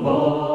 Брати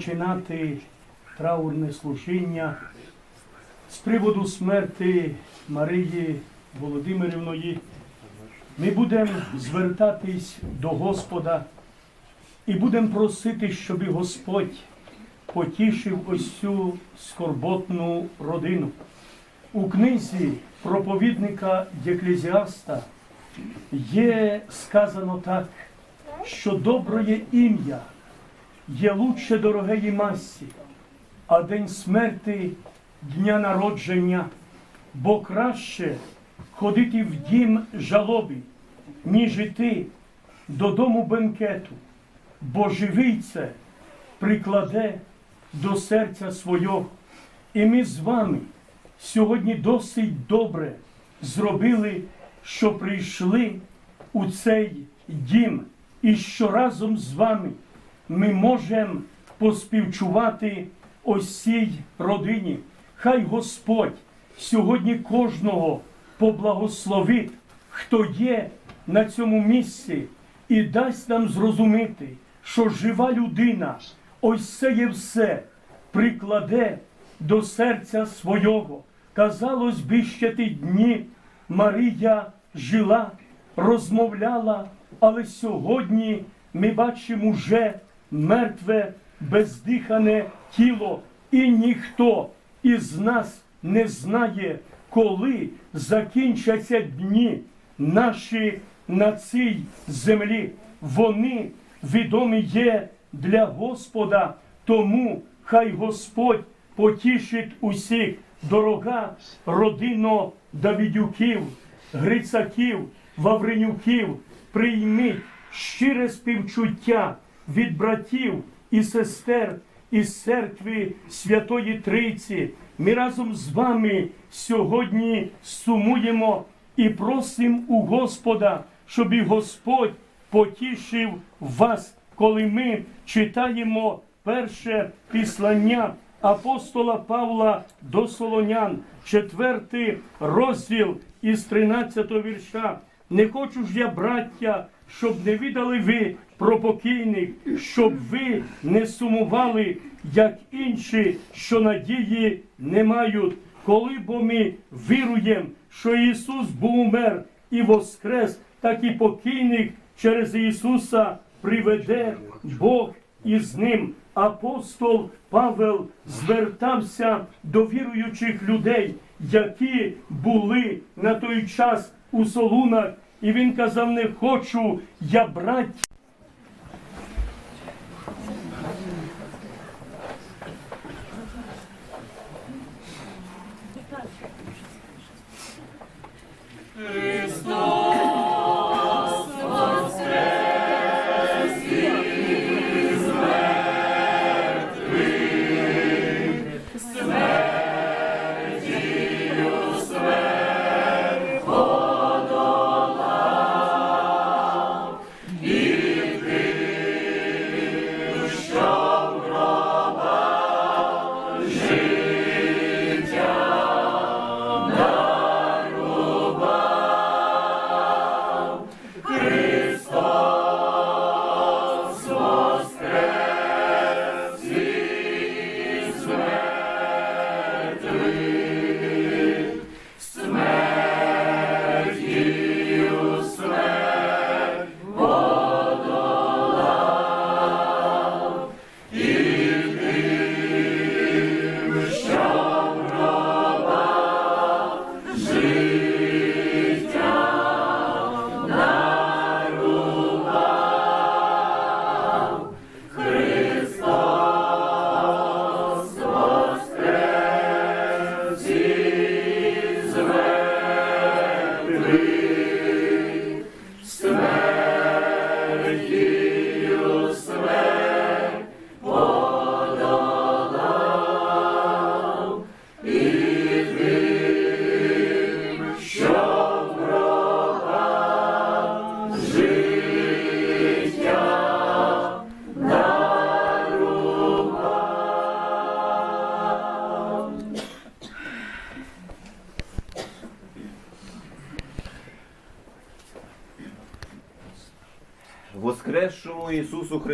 розпочинати траурне служіння з приводу смерти Марії Володимирівної. Ми будемо звертатись до Господа і будемо просити, щоб Господь потішив ось цю скорботну родину. У книзі проповідника Єклезіаста є сказано так, що доброє ім'я є лучше дорогої масі, а день смерти дня народження, бо краще ходити в дім жалоби, ніж іти додому бенкету, бо живий це прикладе до серця свого. І ми з вами сьогодні досить добре зробили, що прийшли у цей дім, і що разом з вами ми можемо поспівчувати ось родині. Хай Господь сьогодні кожного поблагословить, хто є на цьому місці, і дасть нам зрозуміти, що жива людина, ось це є все прикладе до серця свого. Казалось би, ще ті дні Марія жила, розмовляла, але сьогодні ми бачимо вже мертве, бездихане тіло, і ніхто із нас не знає, коли закінчаться дні наші на цій землі. Вони відомі є для Господа, тому хай Господь потішить усіх, дорога родино Давидюків, Грицаків, Вавренюків, прийміть щире співчуття від братів і сестер із церкви Святої Трійці. Ми разом з вами сьогодні сумуємо і просимо у Господа, щоб і Господь потішив вас, коли ми читаємо перше післання апостола Павла до Солонян, четвертий розділ із 13 вірша. Не хочу ж я, браття, щоб не відали ви про покійних, щоб ви не сумували, як інші, що надії не мають. Коли бо ми віруємо, що Ісус був умер і воскрес, так і покійних через Ісуса приведе Бог із ним. Апостол Павел звертався до віруючих людей, які були на той час у Солунах, і він казав: не хочу я браття.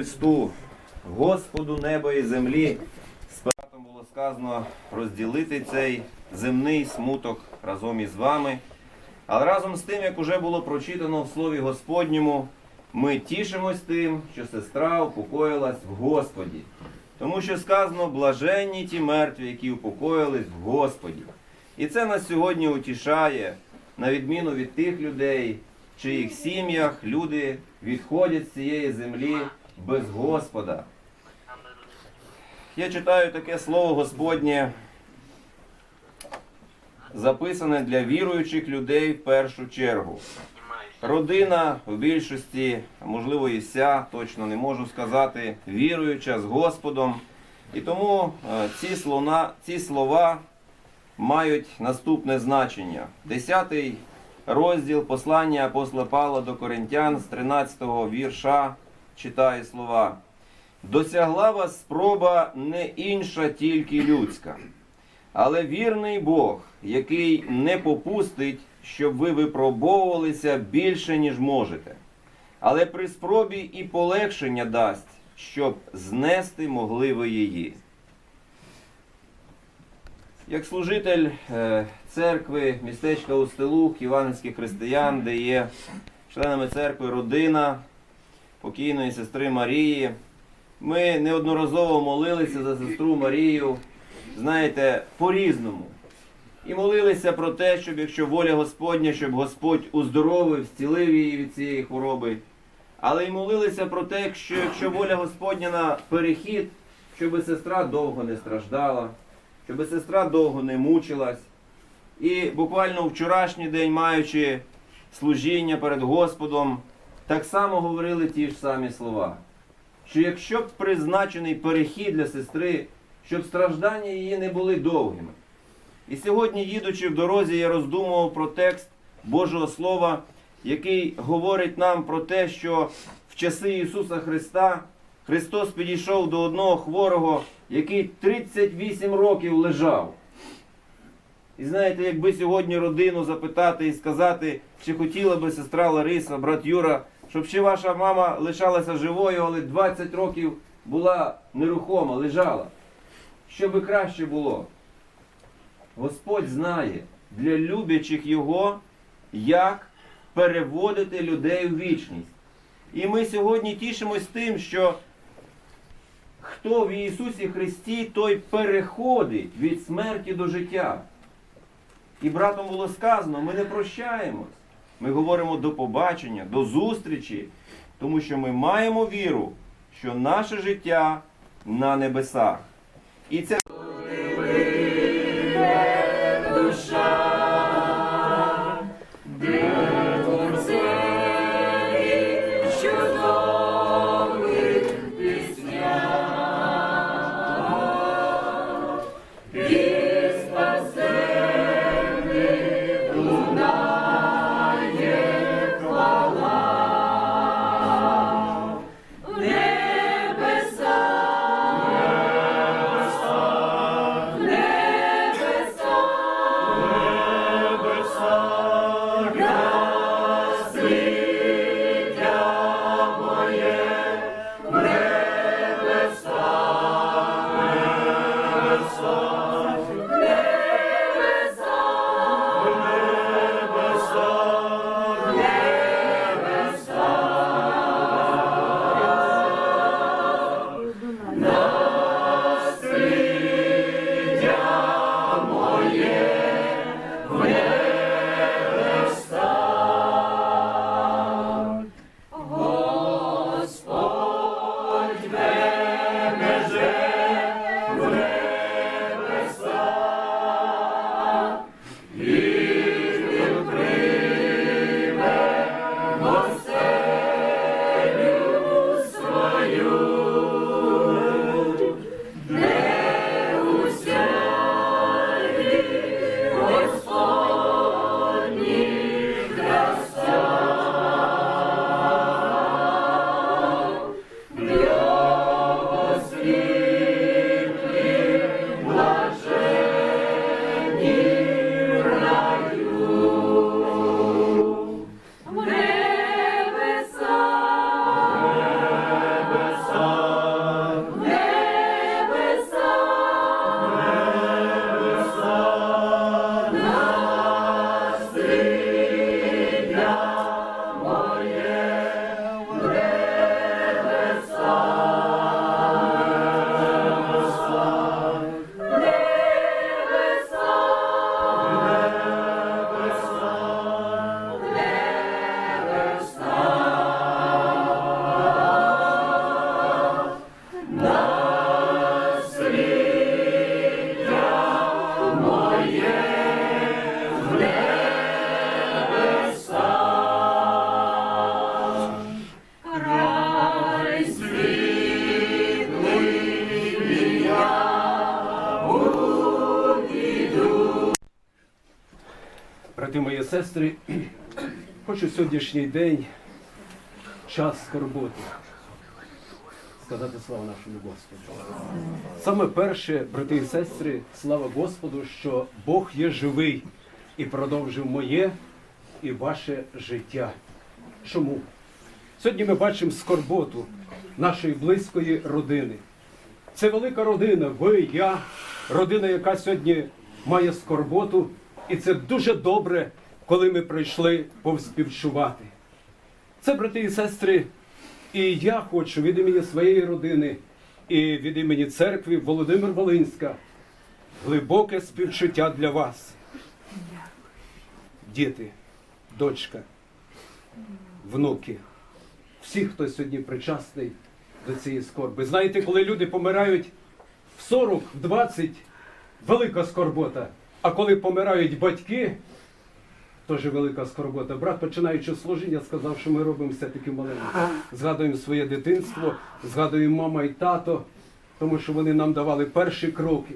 Христу, Господу неба і землі, з було сказано розділити цей земний смуток разом із вами. Але разом з тим, як уже було прочитано в Слові Господньому, ми тішимось тим, що сестра упокоїлась в Господі. Тому що сказано, блаженні ті мертві, які упокоїлись в Господі. І це нас сьогодні утішає, на відміну від тих людей, чиїх сім'ях люди відходять з цієї землі без Господа. Я читаю таке слово Господнє, записане для віруючих людей в першу чергу. Родина в більшості, можливо і вся, точно не можу сказати, віруюча з Господом. І тому е, ці слова, ці слова мають наступне значення. Десятий розділ послання апостола Павла до Коринтян з 13-го вірша читає слова. Досягла вас спроба не інша, тільки людська. Але вірний Бог, який не попустить, щоб ви випробовувалися більше, ніж можете. Але при спробі і полегшення дасть, щоб знести могли ви її. Як служитель е, церкви містечка Устилух, іванівських християн, де є членами церкви родина покійної сестри Марії, ми неодноразово молилися за сестру Марію, знаєте, по-різному. І молилися про те, щоб якщо воля Господня, щоб Господь уздоровив, зцілив її від цієї хвороби. Але й молилися про те, що якщо воля Господня на перехід, щоб сестра довго не страждала, щоб сестра довго не мучилась. І буквально вчорашній день, маючи служіння перед Господом, так само говорили ті ж самі слова. Що якщо б призначений перехід для сестри, щоб страждання її не були довгими. І сьогодні, їдучи в дорозі, я роздумував про текст Божого Слова, який говорить нам про те, що в часи Ісуса Христа Христос підійшов до одного хворого, який 38 років лежав. І знаєте, якби сьогодні родину запитати і сказати, чи хотіла би сестра Лариса, брат Юра, щоб ще ваша мама лишалася живою, але 20 років була нерухома, лежала. Що би краще було? Господь знає для любячих Його, як переводити людей у вічність. І ми сьогодні тішимось тим, що хто в Ісусі Христі, той переходить від смерті до життя. І братом було сказано, ми не прощаємось. Ми говоримо до побачення, до зустрічі, тому що ми маємо віру, що наше життя на небесах. І це сестри, хочу сьогоднішній день, час скорботи, сказати слава нашому Господу. Саме перше, брати і сестри, слава Господу, що Бог є живий і продовжив моє і ваше життя. Чому? Сьогодні ми бачимо скорботу нашої близької родини. Це велика родина, ви, я, родина, яка сьогодні має скорботу, і це дуже добре, коли ми прийшли повспівчувати. Це, брати і сестри, і я хочу від імені своєї родини і від імені церкви Володимир Волинська глибоке співчуття для вас. Діти, дочка, внуки, всі, хто сьогодні причасний до цієї скорби. Знаєте, коли люди помирають в 40, в 20, велика скорбота. А коли помирають батьки, теж велика скорбота. Брат, починаючи служіння, сказав, що ми робимо все таки маленькі. Згадуємо своє дитинство, згадуємо мама і тато, тому що вони нам давали перші кроки.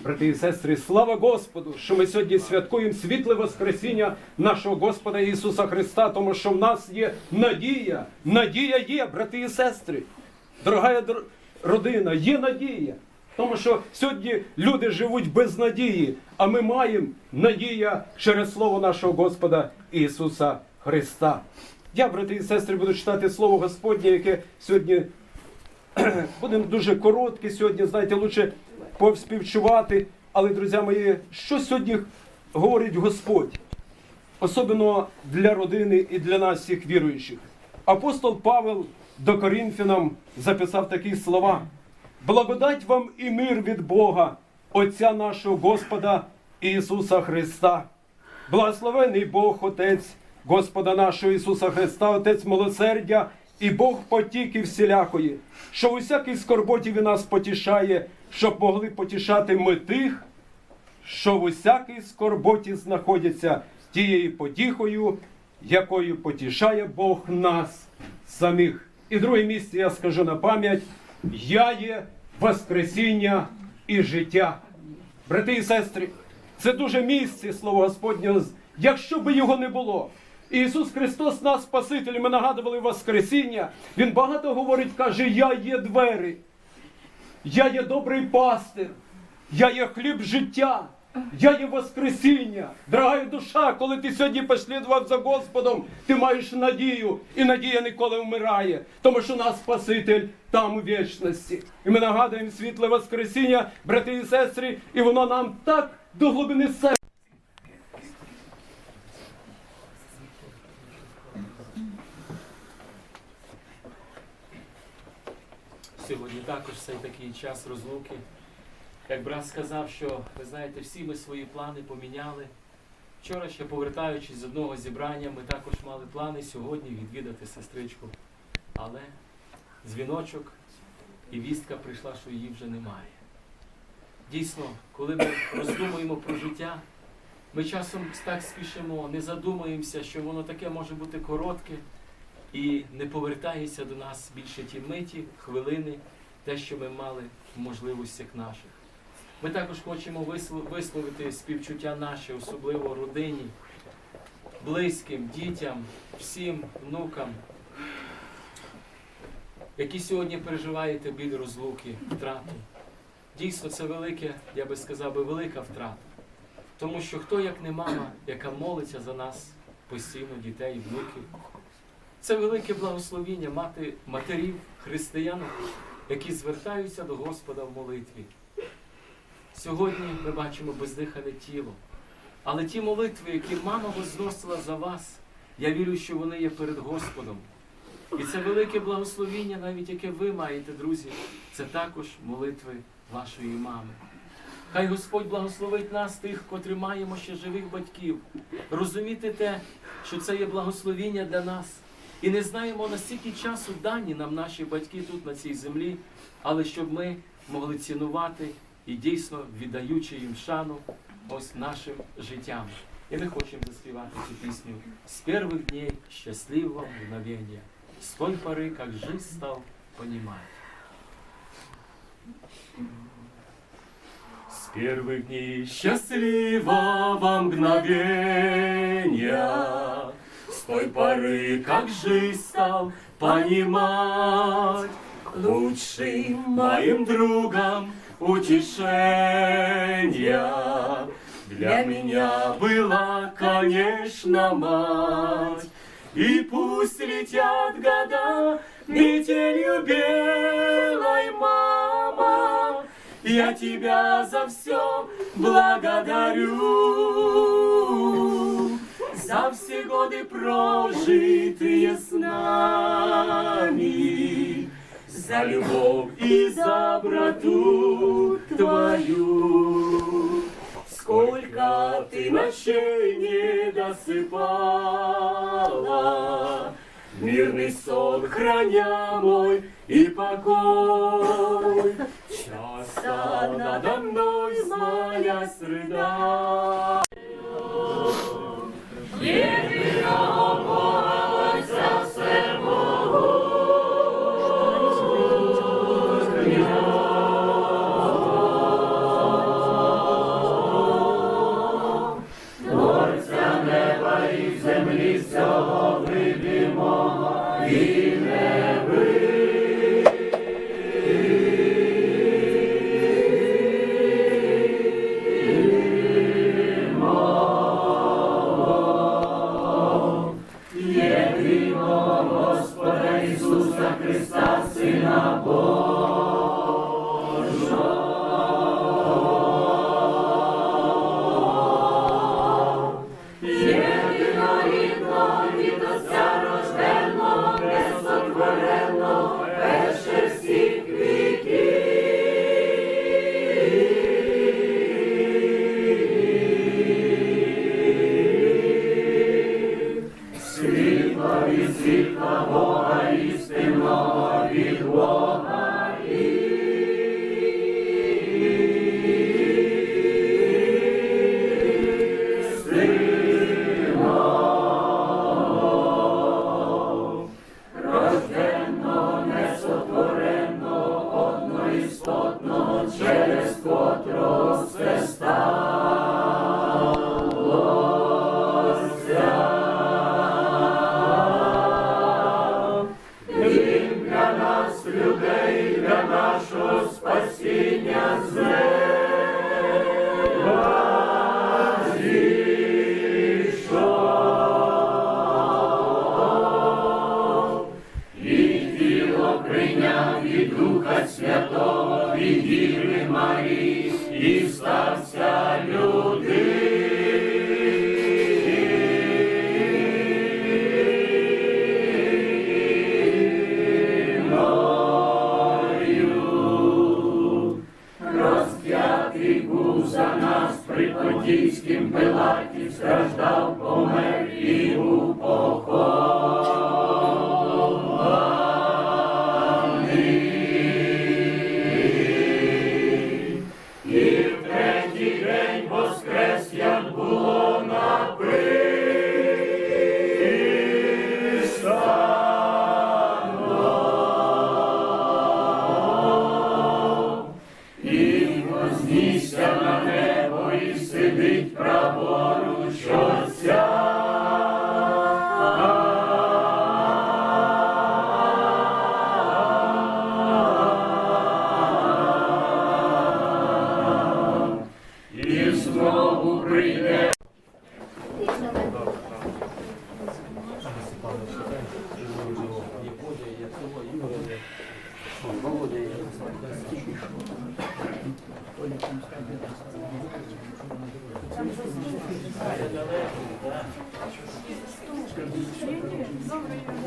Брати і сестри, слава Господу, що ми сьогодні святкуємо світле Воскресіння нашого Господа Ісуса Христа, тому що в нас є надія. Надія є, брати і сестри. Дорога родина, є надія. Тому що сьогодні люди живуть без надії, а ми маємо надія через слово нашого Господа Ісуса Христа. Я, брати і сестри, буду читати слово Господнє, яке сьогодні будемо дуже короткі сьогодні, знаєте, лучше повспівчувати. Але, друзі мої, що сьогодні говорить Господь? Особливо для родини і для нас всіх віруючих. Апостол Павел до Корінфянам записав такі слова: Благодать вам і мир від Бога, Отця нашого Господа Ісуса Христа. Благословений Бог Отець Господа нашого Ісуса Христа, Отець милосердя і Бог потіки всілякої, що у всякій скорботі Він нас потішає, щоб могли потішати ми тих, що в усякій скорботі знаходяться тією потіхою, якою потішає Бог нас самих. І друге місце я скажу на пам'ять: Я є Воскресіння і життя. Брати і сестри, це дуже місце Слово Господнє, якщо би його не було. Ісус Христос, нас Спаситель, ми нагадували Воскресіння. Він багато говорить, каже, я є двері. Я є добрий пастир, я є хліб життя, я є Воскресіння. Дорога душа, коли ти сьогодні послідував за Господом, ти маєш надію, і надія ніколи вмирає, тому що нас Спаситель там у вічності. І ми нагадуємо світле Воскресіння, брати і сестри, і воно нам так до глибини серця. Сьогодні також цей такий час розлуки. Як брат сказав, що ви знаєте, всі ми свої плани поміняли. Вчора ще повертаючись з одного зібрання, ми також мали плани сьогодні відвідати сестричку. Але дзвіночок і вістка прийшла, що її вже немає. Дійсно, коли ми роздумуємо про життя, ми часом так спішимо, не задумуємося, що воно таке може бути коротке і не повертається до нас більше ті миті, хвилини, те, що ми мали в можливостях наших. Ми також хочемо висловити співчуття наше, особливо родині, близьким, дітям, всім внукам, які сьогодні переживаєте біль розлуки, втрату. Дійсно, це велике, я би сказав, велика втрата. Тому що хто, як не мама, яка молиться за нас постійно, дітей, внуків, це велике благословіння мати матерів, християн, які звертаються до Господа в молитві. Сьогодні ми бачимо бездихане тіло. Але ті молитви, які мама возносила за вас, я вірю, що вони є перед Господом. І це велике благословіння, навіть яке ви маєте, друзі, це також молитви вашої мами. Хай Господь благословить нас, тих, котрі маємо ще живих батьків, розуміти те, що це є благословіння для нас. І не знаємо, наскільки часу дані нам наші батьки тут на цій землі, але щоб ми могли цінувати і дійсно віддаючи їм шану ось нашим життям. І ми хочемо заспівати цю пісню з перших дней щасливого мгновення, з той пори, як жизнь став понимать. С первых дней счастливого мгновения, с той поры, как жизнь стал понимать, лучшим моим другом утешения для меня была, конечно, мать. И пусть летят года метелью белой, мама, я тебя за все благодарю. За все годы прожитые с нами, за любовь и за брату твою. Сколько ты ночей не досыпала, Мирный сон храня мой и покой. Часто надо мной злая среда.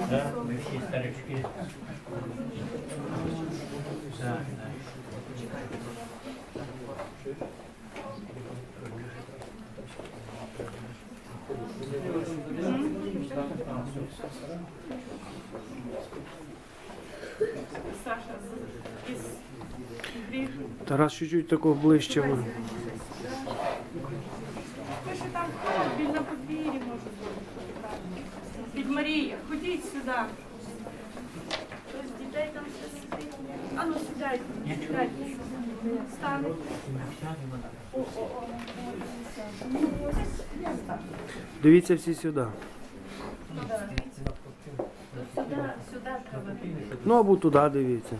Да, ми всі старички. Да, да. Саша, із дві. Тарас чуть-чуть такого ближче. Ви там біля подвір'ї може бути. Під Марія, ходіть сюди. Хтось дітей там сидить. А ну сідайте, сідайте. Стане. Дивіться всі сюди. Сюди, сюди треба. Ну або туди дивіться.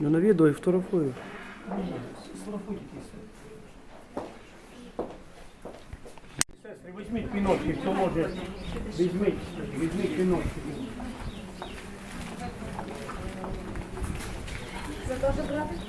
Ну на відео і фотографую. Сестри, візьміть піночки, хто може. Візьміть, візьміть піночки. Беріть